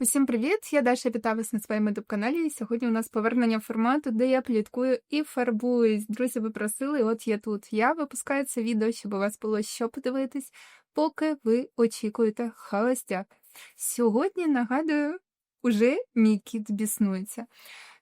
Усім привіт! Я Даша вітаю вас на своєму youtube каналі. Сьогодні у нас повернення формату, де я пліткую і фарбуюсь. Друзі, ви просили, от я тут. Я випускаю це відео, щоб у вас було що подивитись, поки ви очікуєте холостяк. Сьогодні нагадую, уже мій кіт біснується.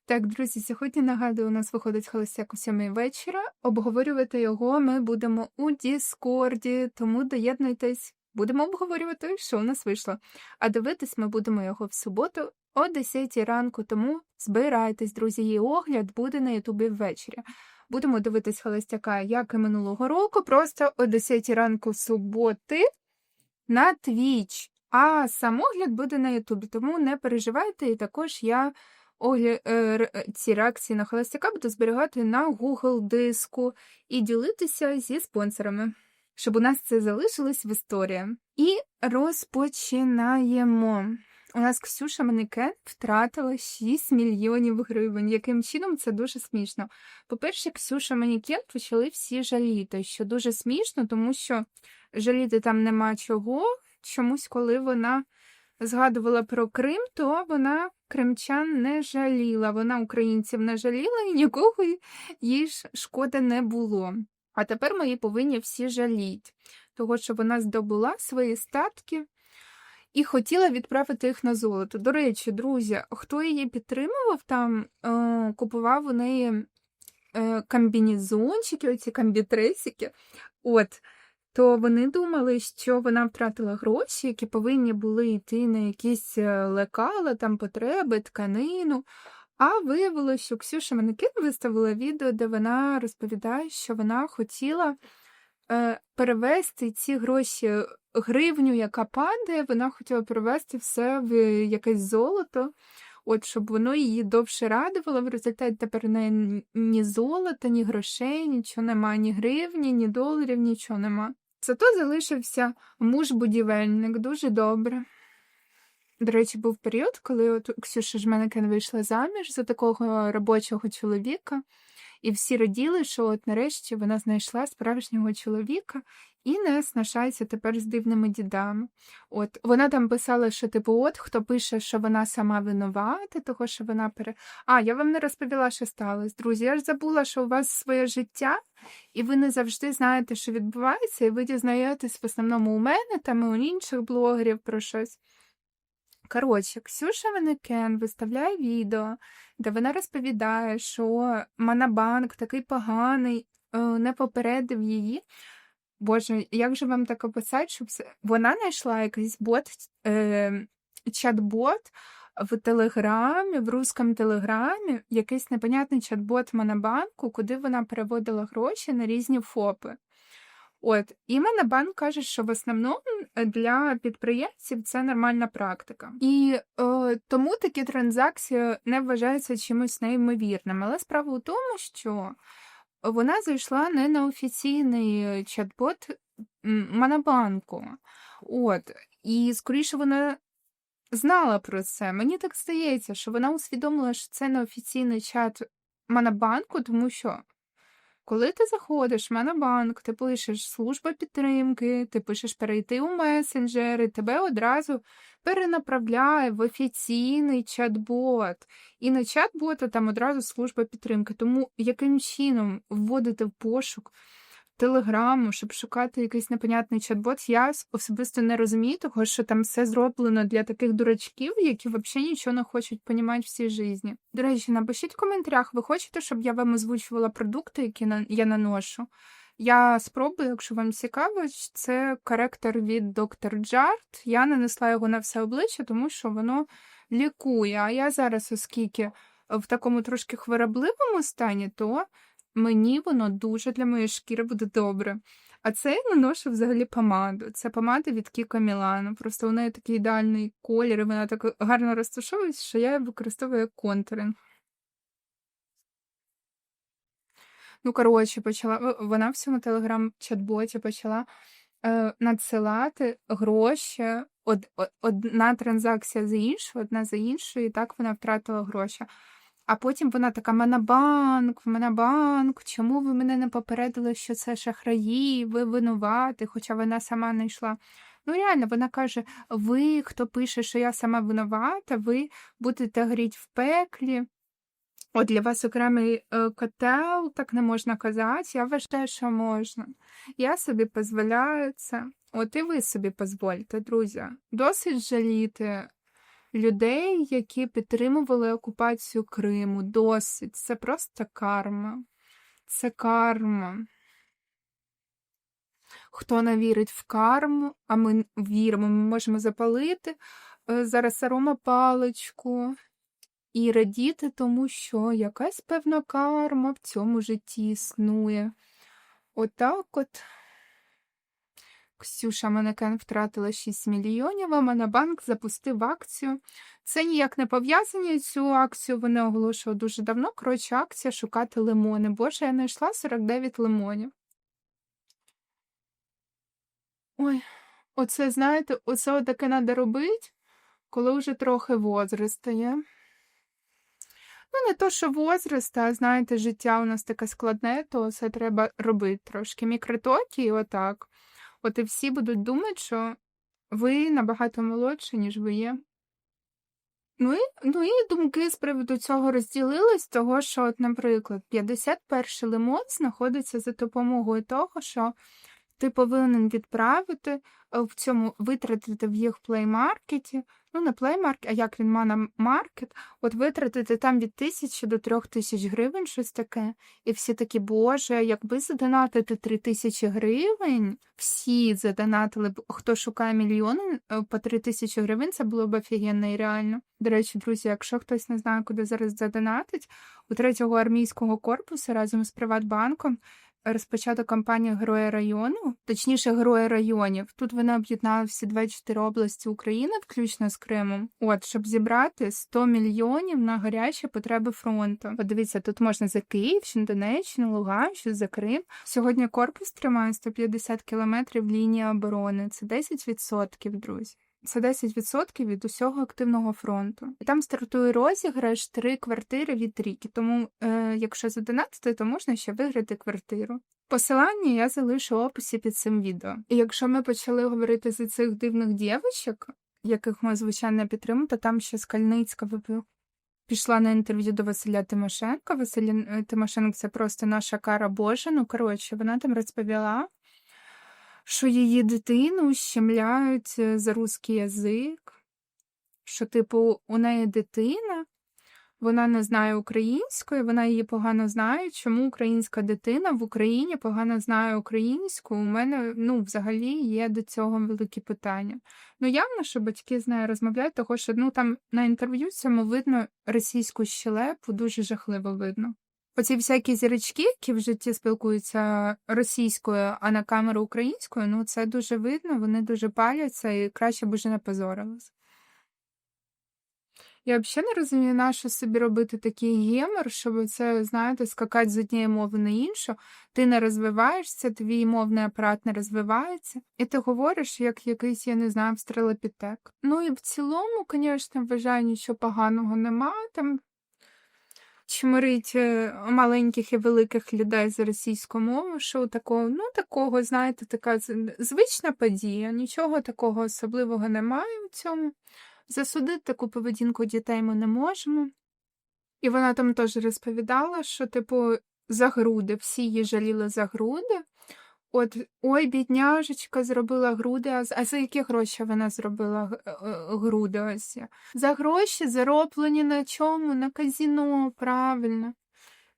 Так, друзі, сьогодні нагадую, у нас виходить холостяк у 7 вечора. Обговорювати його ми будемо у Діскорді, тому доєднуйтесь. Будемо обговорювати, що у нас вийшло. А дивитись ми будемо його в суботу о 10 ранку, тому збирайтесь, друзі, її огляд буде на Ютубі ввечері. Будемо дивитись холостяка, як і минулого року, просто о 10 ранку суботи на Twitch. А сам огляд буде на Ютубі, тому не переживайте, і також я огля... е, ці реакції на холостяка буду зберігати на Google диску і ділитися зі спонсорами щоб у нас це залишилось в історії. І розпочинаємо. У нас Ксюша Манекен втратила 6 мільйонів гривень. Яким чином це дуже смішно? По-перше, Ксюша Манікен почали всі жаліти, що дуже смішно, тому що жаліти там нема чого. Чомусь, коли вона згадувала про Крим, то вона кримчан не жаліла. Вона українців не жаліла і нікого їй шкода не було. А тепер ми її повинні всі жаліть, того, що вона здобула свої статки і хотіла відправити їх на золото. До речі, друзі, хто її підтримував, там е, купував у неї е, комбінезончики, оці комбітресики, от, то вони думали, що вона втратила гроші, які повинні були йти на якісь е, лекала, там потреби, тканину. А виявилося, що Ксюша Манекін виставила відео, де вона розповідає, що вона хотіла е, перевести ці гроші гривню, яка падає, вона хотіла перевести все в якесь золото, от щоб воно її довше радувало. В результаті тепер не ні золота, ні грошей, нічого нема, ні гривні, ні доларів, нічого нема. Зато залишився муж-будівельник, дуже добре. До речі, був період, коли от Ксюша Жменекен вийшла заміж за такого робочого чоловіка, і всі раділи, що от нарешті вона знайшла справжнього чоловіка і не снашається тепер з дивними дідами. От Вона там писала, що типу, от хто пише, що вона сама винувата, того що вона пере. А, я вам не розповіла, що сталося, друзі. Я ж забула, що у вас своє життя, і ви не завжди знаєте, що відбувається, і ви дізнаєтесь в основному у мене там і у інших блогерів про щось. Коротше, Ксюша Венекен виставляє відео, де вона розповідає, що Монобанк такий поганий, е, не попередив її. Боже, як же вам так описати, щоб. Вона знайшла якийсь бот, е, чат-бот в Телеграмі, в русском телеграмі, якийсь непонятний чат-бот Монобанку, куди вона переводила гроші на різні ФОПи. От і банк каже, що в основному для підприємців це нормальна практика, і е, тому такі транзакції не вважаються чимось неймовірним. Але справа у тому, що вона зайшла не на офіційний чат-бот Монобанку. От, і скоріше вона знала про це. Мені так здається, що вона усвідомила, що це не офіційний чат Монобанку, тому що коли ти заходиш в Монобанк, ти пишеш служба підтримки, ти пишеш перейти у месенджери, тебе одразу перенаправляє в офіційний чат-бот. І на чат-бота там одразу служба підтримки. Тому яким чином вводити в пошук телеграму, щоб шукати якийсь непонятний чат-бот, я особисто не розумію, того що там все зроблено для таких дурачків, які взагалі нічого не хочуть понімати в цій житті. До речі, напишіть в коментарях, ви хочете, щоб я вам озвучувала продукти, які я наношу. Я спробую, якщо вам цікаво, це коректор від Dr. Jart. Я нанесла його на все обличчя, тому що воно лікує. А я зараз, оскільки в такому трошки хворобливому стані, то Мені воно дуже для моєї шкіри буде добре. А це я наношу взагалі помаду. Це помада від Кіко Мілано. Просто у неї такий ідеальний колір, і вона так гарно розташовується, що я її використовую контуринг. Ну, коротше, почала вона в цьому телеграм-чат-боті почала е, надсилати гроші, од, одна транзакція за іншу, одна за іншою, і так вона втратила гроші. А потім вона така: Монобанк, Монобанк, чому ви мене не попередили, що це шахраї, ви винувати, хоча вона сама не йшла Ну, реально, вона каже: ви, хто пише, що я сама винувата, ви будете горіти в пеклі. От для вас окремий е, котел, так не можна казати. Я вважаю, що можна. Я собі дозволяю це. От і ви собі дозвольте, друзі. Досить жаліти людей, які підтримували окупацію Криму. Досить. Це просто карма. Це карма. Хто не вірить в карму, а ми віримо, ми можемо запалити е, зараз арома паличку і радіти тому, що якась певна карма в цьому житті існує. Отак от. Ксюша Манекен втратила 6 мільйонів, а Монобанк запустив акцію. Це ніяк не пов'язані цю акцію. Вони оголошували дуже давно. Коротше, акція шукати лимони. Боже, я знайшла 49 лимонів. Ой, оце, знаєте, оце таке треба робити, коли вже трохи возраст. Ну, не то, що возраст, а знаєте, життя у нас таке складне, то це треба робити трошки. Мікротоки, і отак. От і всі будуть думати, що ви набагато молодші, ніж ви є. Ну і, ну і думки з приводу цього розділились, того, що, от, наприклад, 51 лимон знаходиться за допомогою того, що ти повинен відправити е, в цьому витратити в їх плеймаркеті. Ну, не плеймаркет, а як він має маркет, от витратити там від тисячі до трьох тисяч гривень, щось таке. І всі такі, боже, якби задонатити три тисячі гривень, всі задонатили б, хто шукає мільйони е, по три тисячі гривень, це було б офігенно і реально. До речі, друзі, якщо хтось не знає, куди зараз задонатить, у третього армійського корпусу разом з Приватбанком розпочато кампанію Герої району, точніше, Герої районів. Тут вони об'єднали всі 24 області України, включно з Кримом. От, щоб зібрати 100 мільйонів на гарячі потреби фронту. Подивіться, тут можна за Київщину, Донеччину, Луганщину, за Крим. Сьогодні корпус тримає 150 кілометрів лінії оборони. Це 10%, друзі. Це 10% від усього активного фронту. І там стартує розіграш три квартири від ріки. Тому, е, якщо задонатити, то можна ще виграти квартиру. Посилання я залишу в описі під цим відео. І якщо ми почали говорити за цих дивних дівчинок, яких ми звичайно підтримуємо, то там ще Скальницька. Пішла на інтерв'ю до Василя Тимошенка. Василь е, Тимошенко це просто наша кара Божа. Ну коротше, вона там розповіла, що її дитину щемляють е, за русський язик, що, типу, у неї дитина, вона не знає української, вона її погано знає. Чому українська дитина в Україні погано знає українську? У мене ну, взагалі є до цього великі питання. Ну, явно, що батьки з нею розмовляють, того що ну, там на інтерв'ю цьому видно російську щелепу, дуже жахливо видно. Оці всякі зірочки, які в житті спілкуються російською, а на камеру українською, ну це дуже видно, вони дуже паляться і краще б уже не позорились. Я взагалі не розумію, на що собі робити такий гемор, щоб це, знаєте, скакати з однієї мови на іншу, ти не розвиваєшся, твій мовний апарат не розвивається, і ти говориш, як якийсь, я не знаю, стрелепітек. Ну і в цілому, звісно, вважаю, нічого поганого немає там чмирить е, маленьких і великих людей за російську мову, що такого, ну такого, знаєте, така звична подія, нічого такого особливого немає в цьому. Засудити таку поведінку дітей ми не можемо. І вона там теж розповідала, що, типу, за груди, всі її жаліли за груди, От ой, бідняжечка зробила груди, а, за які гроші вона зробила е, е, груди? ось? За гроші зароблені на чому? На казіно, правильно.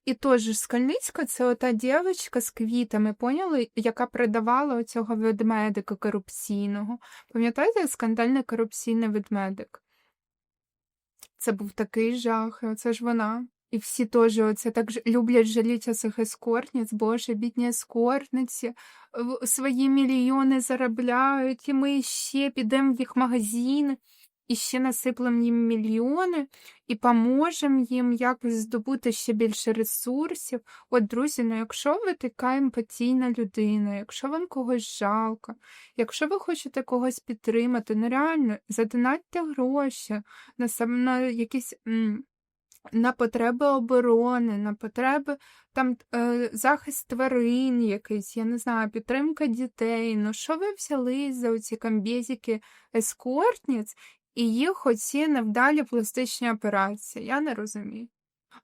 І теж Скальницька це ота дівчинка з квітами, поняли, яка продавала оцього ведмедика корупційного. Пам'ятаєте, скандальний корупційний ведмедик? Це був такий жах, оце ж вона. І всі теж оце так люблять жаліти цих ескортниць, боже, бідні ескортниці, свої мільйони заробляють, і ми ще підемо в їх магазин, і ще насиплемо їм мільйони, і поможемо їм якось здобути ще більше ресурсів. От, друзі, ну якщо ви така емпатійна людина, якщо вам когось жалко, якщо ви хочете когось підтримати, ну реально задонатьте гроші на, на якісь. На потреби оборони, на потреби там е, захист тварин якийсь, я не знаю, підтримка дітей. Ну що ви взяли за оці комбезики ескортниць і їх оці невдалі пластичні операції? Я не розумію.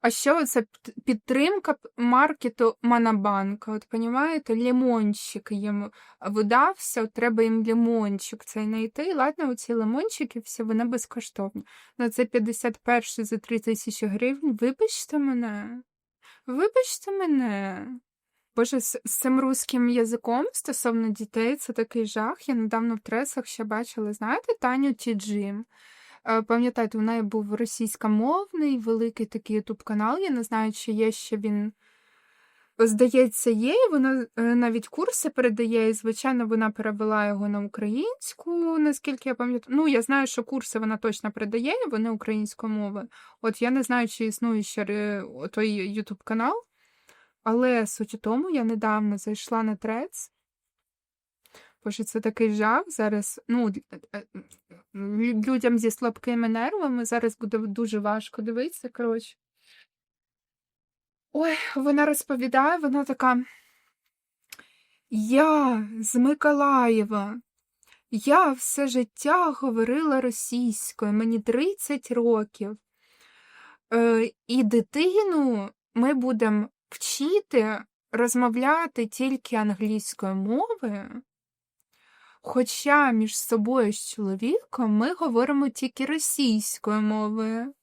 А що це підтримка маркету Монобанка? От понімаєте, лимончик їм видався, от треба їм лимончик цей знайти. Ладно, оці лимончики всі вони безкоштовні. Ну це 51 за 3 тисячі гривень. Вибачте мене. Вибачте мене. Боже, з, з цим руським язиком стосовно дітей це такий жах. Я недавно в тресах ще бачила, знаєте, Таню Тіджим. Е, Пам'ятаєте, у неї був російськомовний великий такий ютуб канал. Я не знаю, чи є ще він. Здається, є, і вона е, навіть курси передає, і, звичайно, вона перевела його на українську, наскільки я пам'ятаю. Ну, я знаю, що курси вона точно передає, вони українською мовою. От я не знаю, чи існує ще е, той ютуб канал, але суть у тому, я недавно зайшла на трец. Боже, це такий жах зараз. Ну, е, е, лю- людям зі слабкими нервами зараз буде дуже важко дивитися. Коротше. Ой, вона розповідає, вона така. Я з Миколаєва. Я все життя говорила російською, мені 30 років. Е, і дитину ми будемо вчити розмовляти тільки англійською мовою. Хоча між собою з чоловіком ми говоримо тільки російською мовою.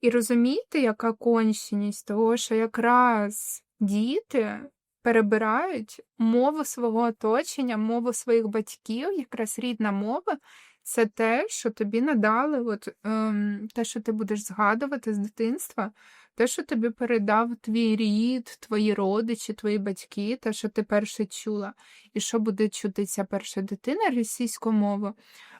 І розумієте, яка конченість того, що якраз діти перебирають мову свого оточення, мову своїх батьків, якраз рідна мова це те, що тобі надали, от, ем, те, що ти будеш згадувати з дитинства, те, що тобі передав твій рід, твої родичі, твої батьки, те, що ти перше чула, і що буде чути ця перша дитина російську мову.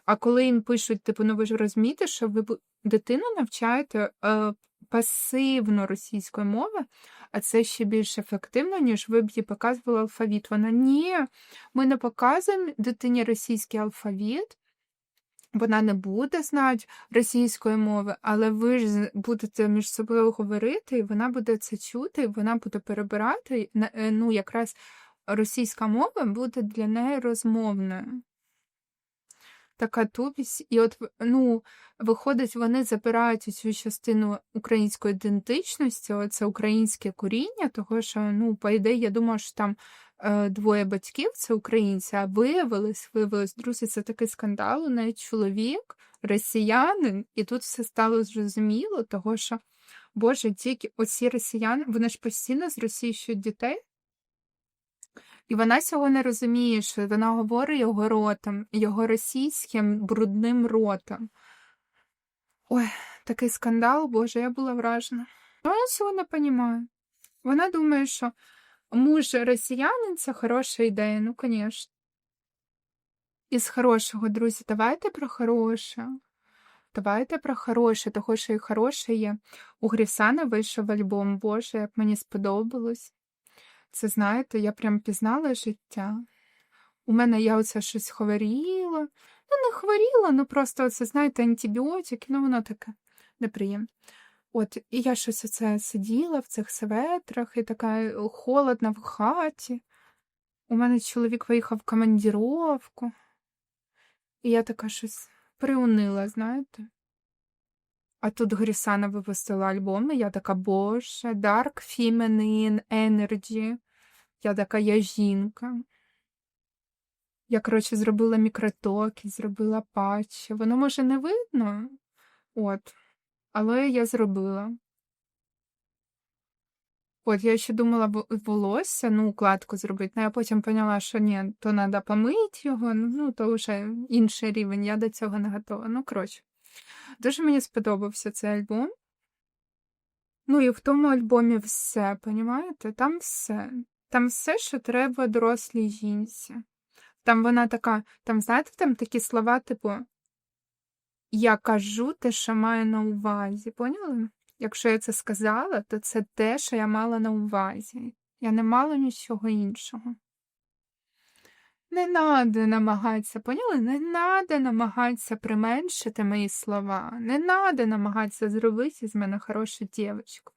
А коли їм пишуть, типу, ну ви ж розумієте, що ви дитину навчаєте е, пасивно російської мови, а це ще більш ефективно, ніж ви б їй показували алфавіт. Вона ні, ми не показуємо дитині російський алфавіт. Вона не буде знати російської мови, але ви ж будете між собою говорити, і вона буде це чути, і вона буде перебирати. е, Ну, якраз російська мова буде для неї розмовною. Така тупість. І от, ну, виходить, вони забирають цю частину української ідентичності, це українське коріння, того що, ну, по ідеї, я думаю, що там двоє батьків це українці, а виявилось, виявилось, друзі, це такий скандал. У неї чоловік, росіянин, і тут все стало зрозуміло, того що, Боже, тільки оці росіяни, вони ж постійно зросійщують дітей. І вона цього не розуміє, що вона говорить його ротом, його російським брудним ротом. Ой, такий скандал, Боже, я була вражена. Ну, Вона цього не розуміє. Вона думає, що муж росіянин це хороша ідея, ну, звісно. Із хорошого, друзі, давайте про хороше. Давайте про хороше, того, що і хороше є. У Грісана вийшов альбом, Боже, як мені сподобалось. Це, знаєте, я прям пізнала життя. У мене я оце щось хворіла. Ну, не хворіла, ну просто оце, знаєте, антибіотики, ну воно таке неприємне. От, і я щось оце сиділа в цих светрах і така е, холодна в хаті. У мене чоловік виїхав в командіровку, і я така щось приунила, знаєте. А тут Грісана випустила альбом, і я така, боже, Dark Feminine Energy. Я така, я жінка. Я, коротше, зробила мікротоки, зробила патчі. Воно, може, не видно, от, але я зробила. От, я ще думала волосся, ну, укладку зробити, але я потім поняла, що ні, то треба помити його, ну, то вже інший рівень, я до цього не готова. Ну, коротше. Дуже мені сподобався цей альбом. Ну, і в тому альбомі все, понімаєте? Там все. Там все, що треба дорослій жінці. Там вона така, там, знаєте, там такі слова, типу, я кажу те, що маю на увазі. Поняли? Якщо я це сказала, то це те, що я мала на увазі. Я не мала нічого іншого. Не надо намагатися, поняли? Не надо намагатися применшити мої слова. Не надо намагатися зробити з мене хорошу дівчинку.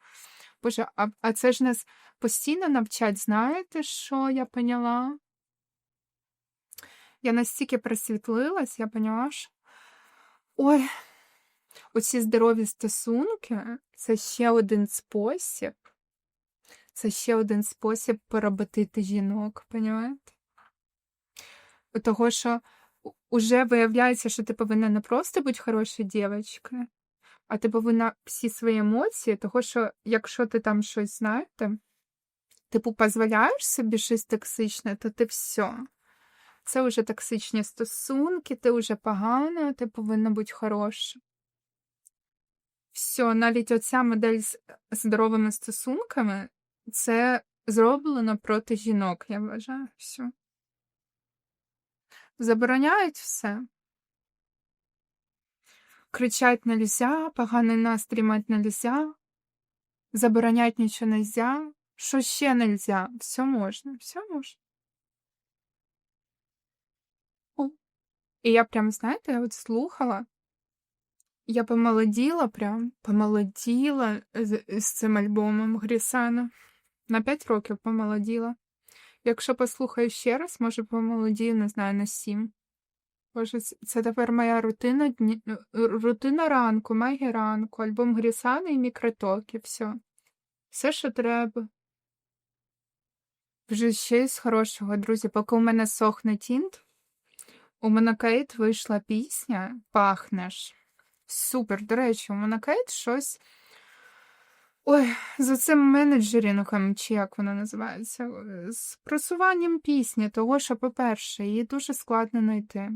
Боже, а, а це ж нас постійно навчать, знаєте, що я поняла? Я настільки просвітлилась, я поняла, що ой, оці здорові стосунки це ще один спосіб. Це ще один спосіб поработити жінок, понімаєте? Того, що уже виявляється, що ти повинна не просто бути хорошою дівчинкою, а ти повинна всі свої емоції, того, що якщо ти там щось знаєте, типу, дозволяєш собі щось токсичне, то ти все. Це вже токсичні стосунки, ти вже погано, ти повинна бути хороша. Все, навіть оця модель з здоровими стосунками це зроблено проти жінок, я вважаю, все. Забороняють все. Кричать нельзя, поганий настрій мать нельзя, заборонять нічого нельзя. Що ще нельзя? Все можна, все можна. І я прям, знаєте, я от слухала, я помолоділа прям, помолоділа з, з цим альбомом Грісана. На 5 років помолоділа. Якщо послухаю ще раз, може помолодію, не знаю, на 7. Боже, це тепер моя рутина дні... рутина ранку, магія ранку, альбом Грісана і мікротоки, все. Все, що треба. Вже щось хорошого, друзі, поки у мене сохне тінт, у Монокейт вийшла пісня Пахнеш. Супер, до речі, у Монокейт щось. Ой, за цим менеджерінгом, чи як воно називається, з просуванням пісні, того, що, по-перше, її дуже складно знайти.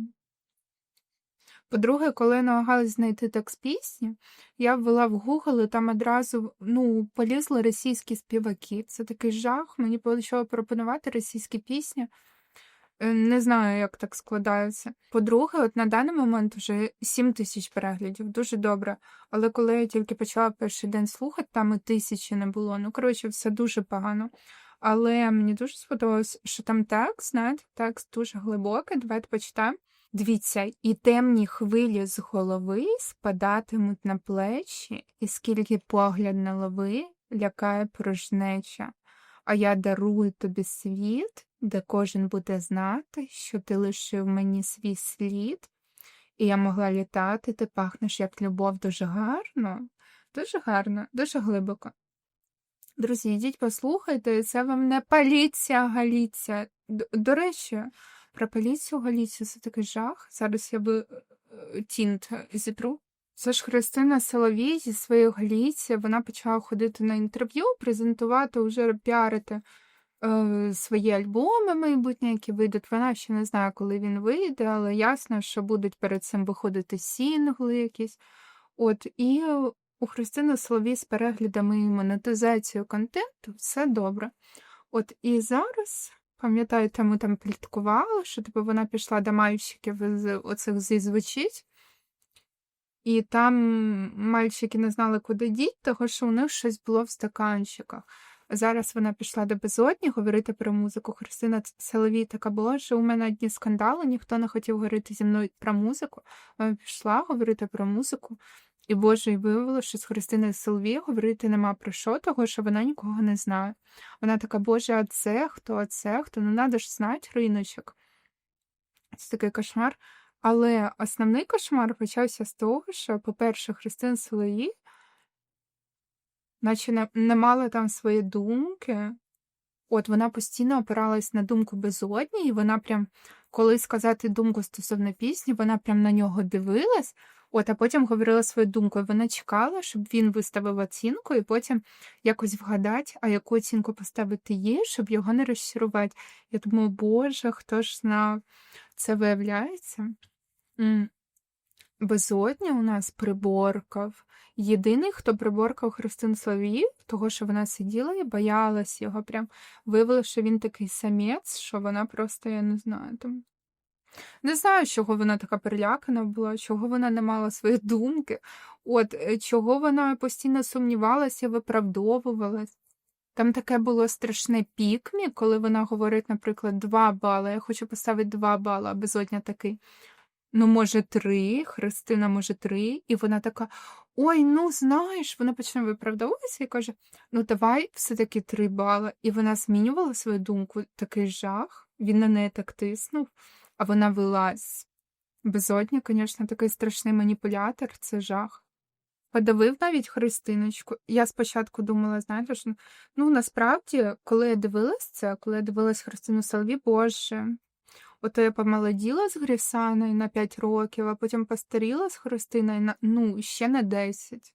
По-друге, коли я намагалась знайти текст пісні, я ввела в Google і там одразу ну, полізли російські співаки. Це такий жах. Мені почало пропонувати російські пісні. Е, не знаю, як так складається. По-друге, от на даний момент вже 7 тисяч переглядів, дуже добре. Але коли я тільки почала перший день слухати, там і тисячі не було. Ну, коротше, все дуже погано. Але мені дуже сподобалось, що там текст, знаєте, текст дуже глибокий. Давайте почитаємо. Дивіться, і темні хвилі з голови спадатимуть на плечі, і скільки погляд на лови лякає порожнеча. А я дарую тобі світ, де кожен буде знати, що ти лишив мені свій слід, і я могла літати, ти пахнеш як любов дуже гарно, дуже гарно, дуже глибоко. Друзі, йдіть послухайте, це вам не поліція Галіція. До, до речі, про поліцію Галіцію це такий жах. Зараз я би е, тінт зітру. Це ж Христина Соловій зі своєї Галіції, вона почала ходити на інтерв'ю, презентувати, вже піарити е, свої альбоми майбутні, які вийдуть. Вона ще не знає, коли він вийде, але ясно, що будуть перед цим виходити сінгли якісь. От, і у Христини Соловій з переглядами і монетизацією контенту все добре. От і зараз, пам'ятаєте, ми там пліткували, що типу, вона пішла до мальчиків з оцих зі звучить. І там мальчики не знали, куди діть, тому що у них щось було в стаканчиках. Зараз вона пішла до безодні говорити про музику. Христина Соловій така була, що у мене одні скандали, ніхто не хотів говорити зі мною про музику. Вона пішла говорити про музику. І Боже, і виявилося, що з Христиною Соловій говорити нема про що, того що вона нікого не знає. Вона така, Боже, а це хто, а це хто? Ну, треба ж знати риночок. Це такий кошмар. Але основний кошмар почався з того, що, по-перше, Христина Соловій наче не, не мала там свої думки. От вона постійно опиралась на думку безодні, і вона прям, коли сказати думку стосовно пісні, вона прям на нього дивилась, от, а потім говорила свою думку. І вона чекала, щоб він виставив оцінку, і потім якось вгадати, а яку оцінку поставити їй, щоб його не розчарувати. Я думаю, Боже, хто ж знав, це виявляється. Безодня у нас приборкав. Єдиний, хто приборкав Христин Славіїв, того, що вона сиділа і боялась його. Прям виявила, що він такий самець, що вона просто, я не знаю, там. Не знаю, чого вона така перелякана була, чого вона не мала свої думки, от, е, чого вона постійно сумнівалася, виправдовувалась. Там таке було страшне пікмі, коли вона говорить, наприклад, 2 бали. Я хочу поставити 2 бали, а безодня такий. Ну, може, 3, Христина, може, 3. І вона така: Ой, ну знаєш, вона почне виправдовуватися і каже: Ну, давай все-таки 3 бали. І вона змінювала свою думку, такий жах. Він на неї так тиснув, а вона вилазь. Безодня, звісно, такий страшний маніпулятор, це жах. Подавив навіть Христиночку. Я спочатку думала, знаєте, що ну насправді, коли я дивилась це, коли я дивилась Христину Солові, боже, ото я помолоділа з Грісаною на 5 років, а потім постаріла з Христиною на ну, ще на 10.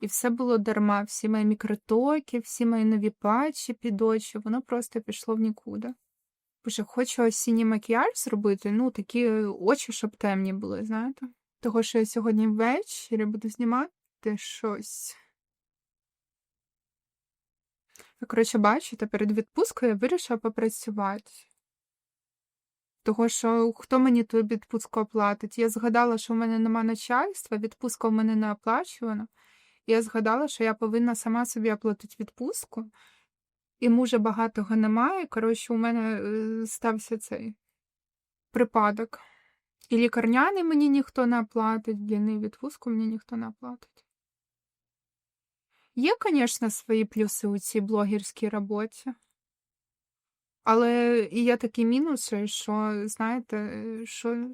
І все було дарма. Всі мої мікротоки, всі мої нові патчі під очі, воно просто пішло в нікуди. Боже, хочу осінній макіяж зробити, ну, такі очі, щоб темні були, знаєте? Того, що я сьогодні ввечері буду знімати щось. Коротше, бачите, перед відпусткою я вирішила попрацювати. Того, що хто мені ту відпустку оплатить? Я згадала, що в мене нема начальства, відпустка в мене не оплачувана. Я згадала, що я повинна сама собі оплатити відпустку, і мужа багатого немає. Коротше, у мене е, стався цей припадок. І лікарняний мені ніхто не оплатить, блін, і відпустку мені ніхто не оплатить. Є, звісно, свої плюси у цій блогерській роботі. Але є такі мінуси, що, знаєте, що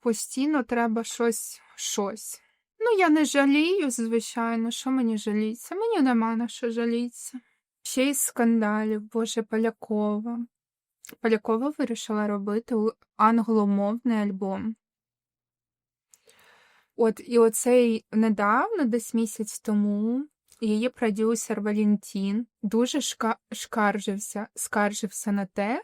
постійно треба щось, щось. Ну, я не жалію, звичайно, що мені жаліться? Мені нема на що жаліться. Ще й скандалів, Боже, Полякова. Полякова вирішила робити англомовний альбом. От, і оцей недавно, десь місяць тому, її продюсер Валентін дуже шка... шкаржився, скаржився на те,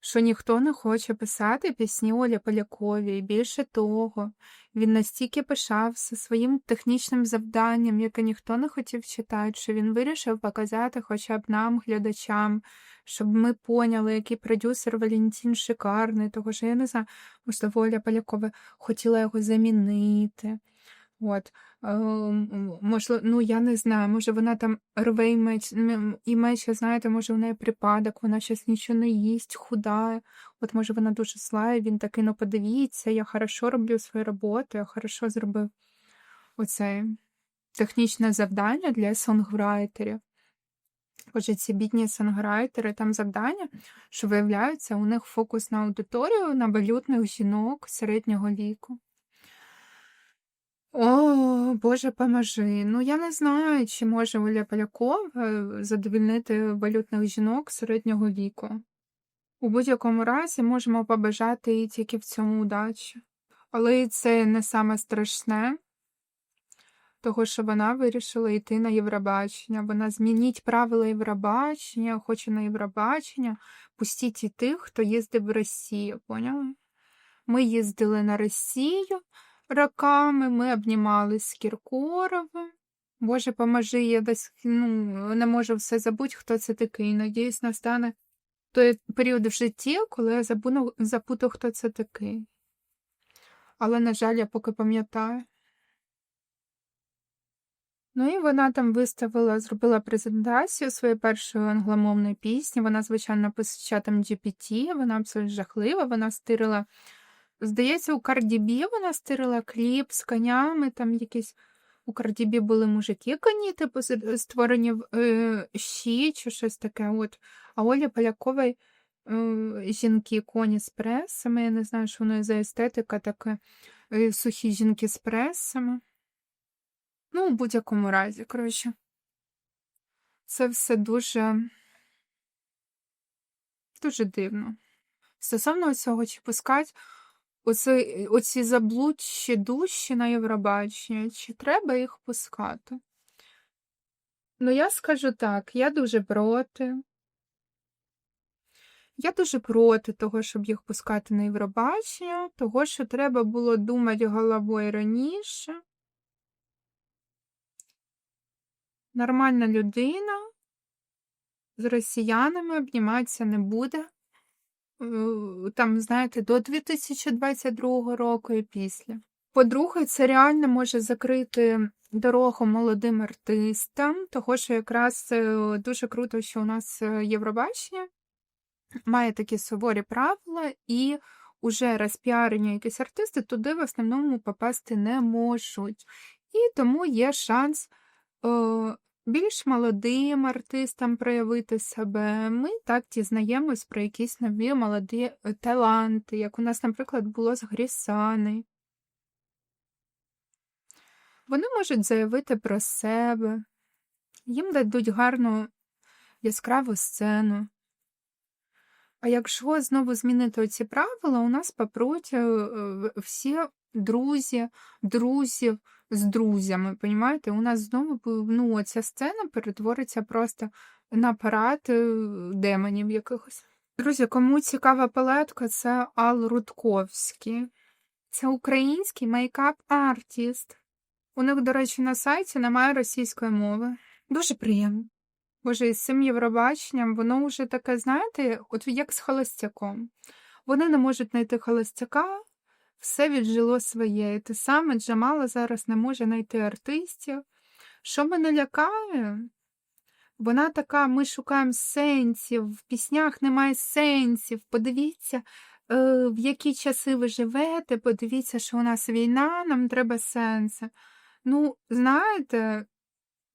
що ніхто не хоче писати пісні Олі Полякові. І більше того, він настільки пишався своїм технічним завданням, яке ніхто не хотів читати, що він вирішив показати хоча б нам, глядачам, щоб ми поняли, який продюсер Валентин шикарний, того що я не знаю, можливо, Оля Полякова хотіла його замінити. От, можливо, ну я не знаю, може вона там рве і меч, і меч, знаєте, може в неї припадок, вона щось нічого не їсть, худає. От може вона дуже зла, він такий, ну подивіться, я хорошо роблю свою роботу, я хорошо зробив оце технічне завдання для сонграйтерів. Отже, ці бідні сонграйтери, там завдання, що виявляється, у них фокус на аудиторію на валютних жінок середнього віку. О, Боже, поможи. Ну, я не знаю, чи може Оля Полякова задовільнити валютних жінок середнього віку. У будь-якому разі можемо побажати їй тільки в цьому удачі. Але це не саме страшне, того, що вона вирішила йти на Євробачення. Вона змініть правила Євробачення, хоче на Євробачення, пустіть і тих, хто їздив в Росію, поняли? Ми їздили на Росію роками, ми обнімались з Кіркоровим. Боже, поможи, я десь ну, не можу все забути, хто це такий. Надіюсь, настане той період в житті, коли я забуду, запутав, хто це такий. Але, на жаль, я поки пам'ятаю. Ну і вона там виставила, зробила презентацію своєї першої англомовної пісні. Вона, звичайно, написала чатом GPT, вона абсолютно жахлива, вона стирила. Здається, у Кардібі вона стирила кліп з конями, там якісь у Кардібі були мужики коні, типу, створені в е, щі чи щось таке. От. А Олі Полякової е, жінки коні з пресами. Я не знаю, що воно за естетика таке е, сухі жінки з пресами. Ну, у будь-якому разі, коротше. Це все дуже дуже дивно. Стосовно цього, чи пускать оці, оці заблудші душі на Євробачення, чи треба їх пускати? Ну, я скажу так, я дуже проти. Я дуже проти того, щоб їх пускати на Євробачення, того, що треба було думати головою раніше. Нормальна людина з росіянами обніматися не буде. Е, там, знаєте, до 2022 року і після. По-друге, це реально може закрити дорогу молодим артистам, того що якраз е, дуже круто, що у нас е, Євробачення має такі суворі правила, і уже розпіарені якісь артисти туди в основному попасти не можуть. І тому є шанс більш молодим артистам проявити себе. Ми так дізнаємось про якісь нові молоді е, таланти, як у нас, наприклад, було з Грісани. Вони можуть заявити про себе, їм дадуть гарну яскраву сцену. А якщо знову змінити ці правила, у нас попруть е, всі друзі, друзів з друзями. Понімаєте? У нас знову ну, ця сцена перетвориться просто на парад е, демонів якихось. Друзі, кому цікава палетка, це Ал Рудковський. Це український мейкап-артіст. У них, до речі, на сайті немає російської мови. Дуже приємно. Боже, і з цим Євробаченням воно вже таке, знаєте, от як з холостяком. Вони не можуть знайти холостяка, все віджило своє. І те саме Джамала зараз не може знайти артистів. Що мене лякає? Вона така, ми шукаємо сенсів, в піснях немає сенсів. Подивіться, е, в які часи ви живете, подивіться, що у нас війна, нам треба сенси. Ну, знаєте,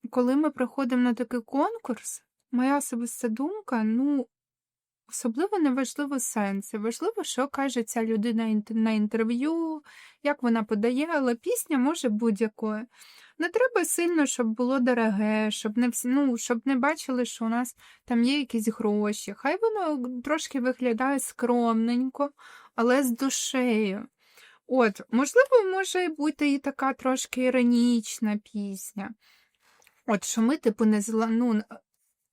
коли ми приходимо на такий конкурс, моя особиста думка, ну, особливо не важливо сенси. Важливо, що каже ця людина на інтерв'ю, як вона подає, але пісня може будь-якою. Не треба сильно, щоб було дороге, щоб не ну, щоб не бачили, що у нас там є якісь гроші. Хай воно трошки виглядає скромненько, але з душею. От, можливо, може бути і така трошки іронічна пісня. От що ми, типу, не зла... ну,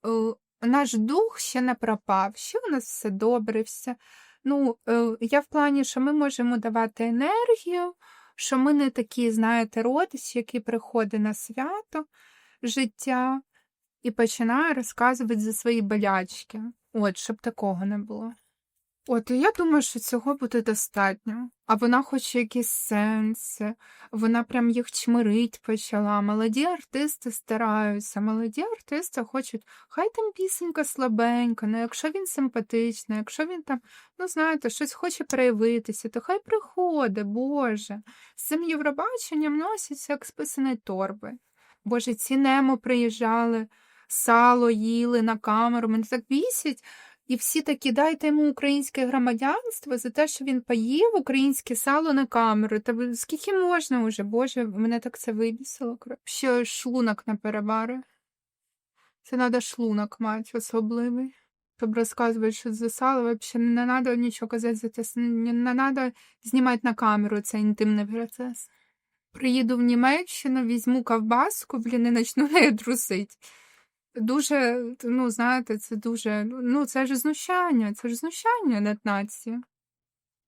е, наш дух ще не пропав, ще у нас все добре, все. Ну, е, я в плані, що ми можемо давати енергію, що ми не такі, знаєте, родич, який приходить на свято життя і починає розказувати за свої болячки. От, щоб такого не було. От, і я думаю, що цього буде достатньо. А вона хоче якісь сенси, вона прям їх чмирить почала. Молоді артисти стараються, молоді артисти хочуть, хай там пісенька слабенька, ну якщо він симпатичний, якщо він там, ну знаєте, щось хоче проявитися, то хай приходить, Боже. З цим Євробаченням носяться як списані торби. Боже, ці немо приїжджали, сало їли на камеру, мене так бісять. І всі такі, дайте йому українське громадянство за те, що він поїв українське сало на камеру. Та скільки можна уже? Боже, мене так це вибісило. Ще шлунок на перебари. Це треба шлунок мати особливий. Щоб розказувати, що за сало, взагалі не треба нічого казати за те, не, треба знімати на камеру цей інтимний процес. Приїду в Німеччину, візьму ковбаску, блін, і почну нею трусити. Дуже, ну, знаєте, це дуже, ну, це ж знущання, це ж знущання над нацією.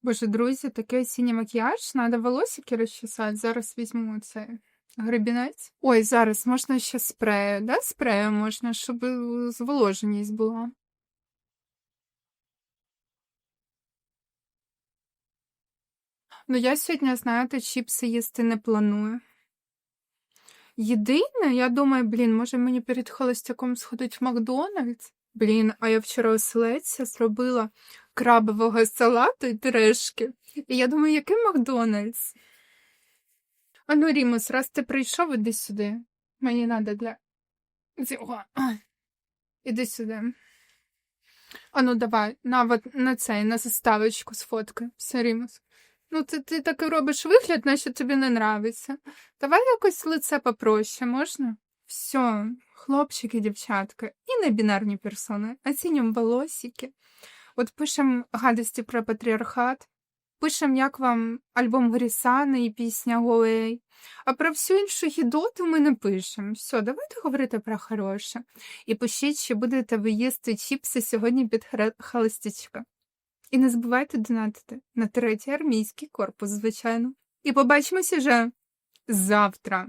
Боже, друзі, такий осінній макіяж, треба волосики розчесати. Зараз візьму цей гребінець. Ой, зараз можна ще спрею, да? Спрею можна, щоб зволоженість була. Ну, я сьогодні, знаєте, чіпси їсти не планую. Єдине, я думаю, блін, може мені перед холостяком сходить в Макдональдс? Блін, а я вчора оселедця зробила крабового салату і пюрешки. І я думаю, який Макдональдс? А ну, Рімус, раз ти прийшов, іди сюди. Мені треба для цього. Іди сюди. А ну давай, на, на цей, на заставочку сфоткай. Все, Рімус. Ну, ти, ти так і робиш вигляд, наче тобі не нравиться. Давай якось лице попроще, можна? Все, хлопчики, дівчатка, і небінарні персони, оцінюємо волосики. От пишемо гадості про патріархат, пишемо, як вам альбом Грісани і пісня Голей. А про всю іншу гідоту ми не пишемо. Все, давайте говорити про хороше. І пишіть, чи будете ви їсти чіпси сьогодні під холостячка. І не забувайте донатити на третій армійський корпус, звичайно. І побачимося вже завтра.